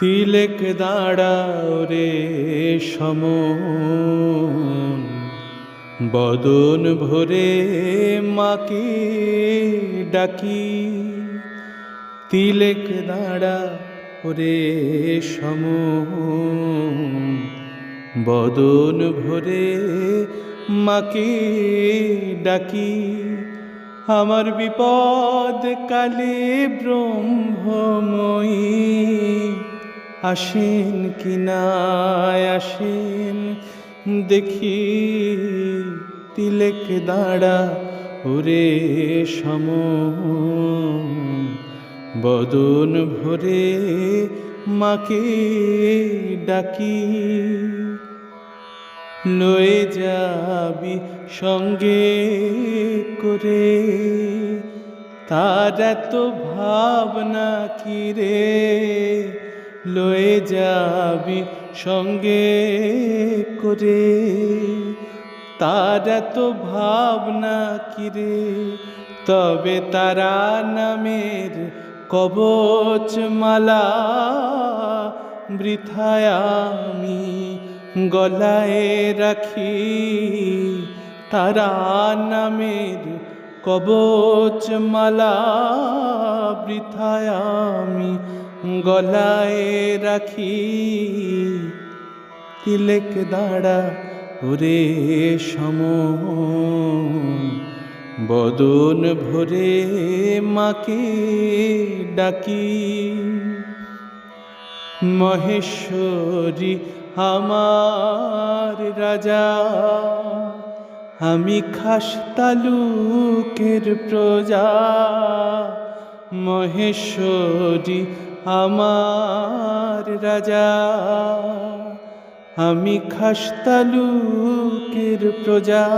তিলেক দাঁড়াও রে সম বদন ভরে মাকে ডাকি। তিলেক দাঁড়া রে সম বদন ভরে মাকে ডাকি। আমার বিপদ কালে ব্রহ্মময়ী আসেন কি না আসেন, দেখি তিলেক দাঁড়া ওরে সম বদন ভরে মাকে ডাকি, লয়ে যাবি সঙ্গে করে। তার এত ভাবনা কি রে? লয়ে যাবি সঙ্গে করে। তার এত ভাবনা কি রে? তবে তারা নামের কবচ মালা বৃথায় আমি গলায় রাখি। তারা নামের কবচ মালা বৃথায় আমি গলায় রাখি, তিলেক দাঁড়া ওরে সম বদন ভরে মাকে ডাকি, মহেশ্বরী আমার রাজা, আমি খাস তালুকের প্রজা। মহেশ্বরী, আমার রাজা। আমি খাস তালুকের প্রজা।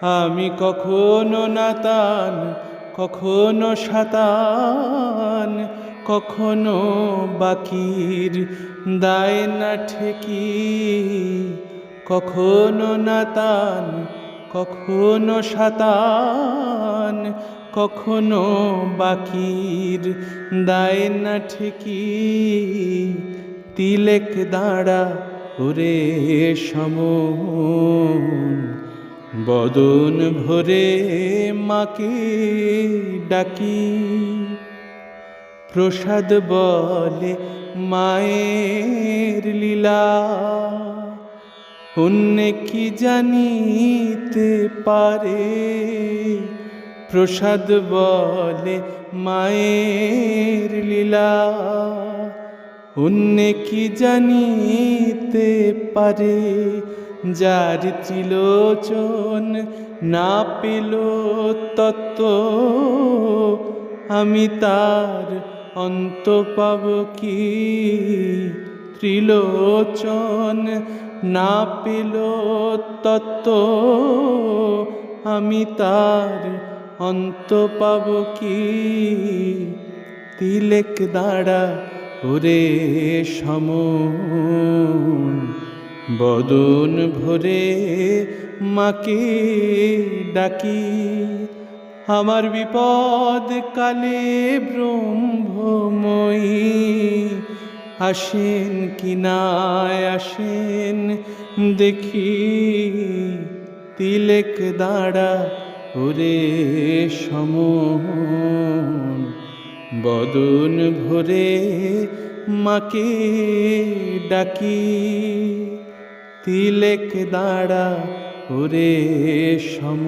আমি কখনো নাতান, কখনো সাতান, কখনো বাকির দায় না ঠেকি। কখনো নাতান, কখনো সাতান কখনো বাকির দায় না ঠেকি। তিলেক দাঁড়া ওরে সম বদন ভরে মাকে ডাকি। প্রসাদ বলে মায়ের লীলা, অন্য কি জানিতে পারে? প্রসাদ বলে মায়ের লীলা। অন্য কি জানিতে পারে? যার ত্রিলোচন না পেল তত্ত্ব, আমি তার অন্ত পাব কি? ত্রিলোচন না পেল তত্ত্ব, আমি তার অন্ত পাব কি? তিলেক দাঁড়া ওরে সম বদন ভরে মাকে ডাকি। আমার বিপদ কালে ব্রহ্মময়ী। আসেন কি আসেন দেখি। তিলেক দাঁড়া ওরে সম বদন ভরে মাকে ডাকি। তিলেক দাঁড়া ওরে সম